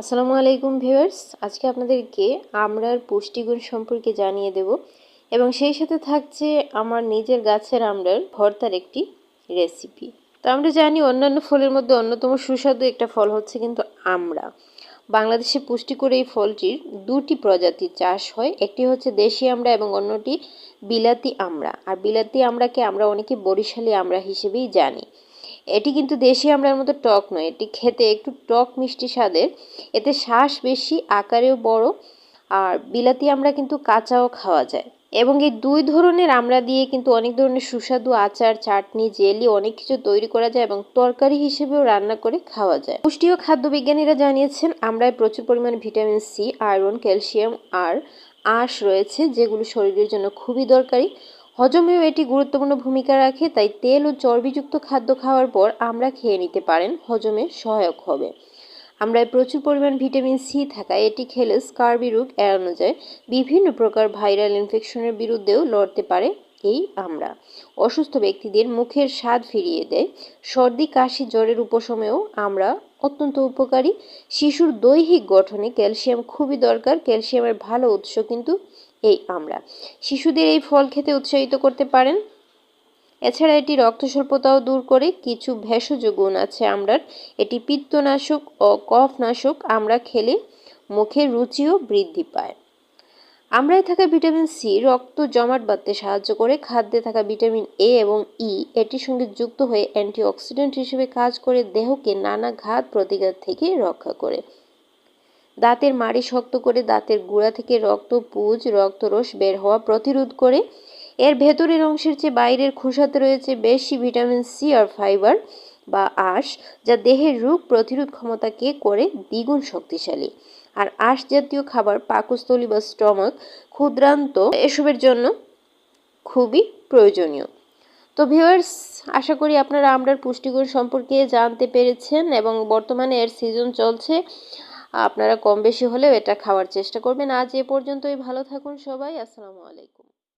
আসসালামু আলাইকুম ভিউয়ার্স। আজকে আপনাদেরকে আমড়ার পুষ্টিগুণ সম্পর্কে জানিয়ে দেব এবং সেই সাথে থাকছে আমার নিজের গাছের আমড়ার ভর্তার একটি রেসিপি তো আমরা জানি অন্যান্য ফলের মধ্যে অন্যতম সুস্বাদু একটা ফল হচ্ছে কিন্তু আমড়া বাংলাদেশে পুষ্টিকর এই ফলটির দুটি প্রজাতির চাষ হয়, একটি হচ্ছে দেশি আমড়া এবং অন্যটি বিলাতি আমড়া আর বিলাতি আমড়াকে আমরা অনেকে বরিশালী আমড়া হিসেবেই জানি। এটি কিন্তু দেশি আমড়ার মতো টক নয়, এটি খেতে একটু টক মিষ্টি স্বাদের। এতে শ্বাস বেশি, আকারেও বড়, আর বিলাতি আমড়া কিন্তু কাঁচাও খাওয়া যায়। এবং এই দুই ধরনের আমড়া দিয়ে কিন্তু অনেক ধরনের সুস্বাদু আচার, চাটনি, জেলি অনেক কিছু তৈরি করা যায় এবং তরকারি হিসেবেও রান্না করে খাওয়া যায়। পুষ্টি ও খাদ্য বিজ্ঞানীরা জানিয়েছেন আমরায় প্রচুর পরিমাণে ভিটামিন সি, আয়রন, ক্যালসিয়াম, আর আঁশ রয়েছে, যেগুলো শরীরের জন্য খুবই দরকারি। হজমেও এটি গুরুত্বপূর্ণ ভূমিকা রাখে, তাই তেল ও চর্বিযুক্ত খাদ্য খাওয়ার পর আমরা খেয়ে নিতে পারেন, হজমে সহায়ক হবে। আমরায় প্রচুর পরিমাণ ভিটামিন সি থাকায় এটি খেলে স্কার্বি রোগ এড়ানো যায়। বিভিন্ন প্রকার ভাইরাল ইনফেকশনের বিরুদ্ধেও লড়তে পারে এই আমরা। অসুস্থ ব্যক্তিদের মুখের স্বাদ ফিরিয়ে দেয়। সর্দি, কাশি, জ্বরের উপশমেও আমরা অত্যন্ত উপকারী। শিশুর দৈহিক গঠনে ক্যালসিয়াম খুবই দরকার। ক্যালসিয়ামের ভালো উৎস কিন্তু এই আমরা। শিশুদের এই ফল খেতে উৎসাহিত করতে পারেন। এছাড়া এটি রক্ত স্বল্পতাও দূর করে কিছু ভেষজ গুণ আছে আমরার। এটি পিত্তনাশক ও কফনাশক আমরা খেলে মুখের রুচিও বৃদ্ধি পায়। আমরায় থাকা ভিটামিন সি রক্ত জমাট বাঁধতে সাহায্য করে। খাদ্যে থাকা ভিটামিন এ এবং ই এটির সঙ্গে যুক্ত হয়ে অ্যান্টিঅক্সিডেন্ট হিসেবে কাজ করে দেহকে নানা ঘাত প্রতিঘাত থেকে রক্ষা করে। দাঁতের মাড়ি শক্ত করে দাঁতের গুঁড়া থেকে রক্ত, পুজ, রক্তরস বের হওয়া প্রতিরোধ করে। এর ভেতরের অংশের চেয়ে বাইরের খোসাতে রয়েছে বেশি ভিটামিন সি আর ফাইবার বা আঁশ, যা দেহের রোগ প্রতিরোধ ক্ষমতাকে করে দ্বিগুণ শক্তিশালী। আর আঁশ জাতীয় খাবার, পাকস্থলী বা স্টমাক, ক্ষুদ্রান্ত, এসবের জন্য খুবই প্রয়োজনীয়। তো ভিউয়ার্স, আশা করি আপনারা আমরার পুষ্টিগুণ সম্পর্কে জানতে পেরেছেন এবং বর্তমানে এর সিজন চলছে। আপনারা কম বেশি হলেও এটা খাওয়ার চেষ্টা করবেন। আজ এ পর্যন্তই। ভালো থাকুন সবাই। আসসালামু আলাইকুম।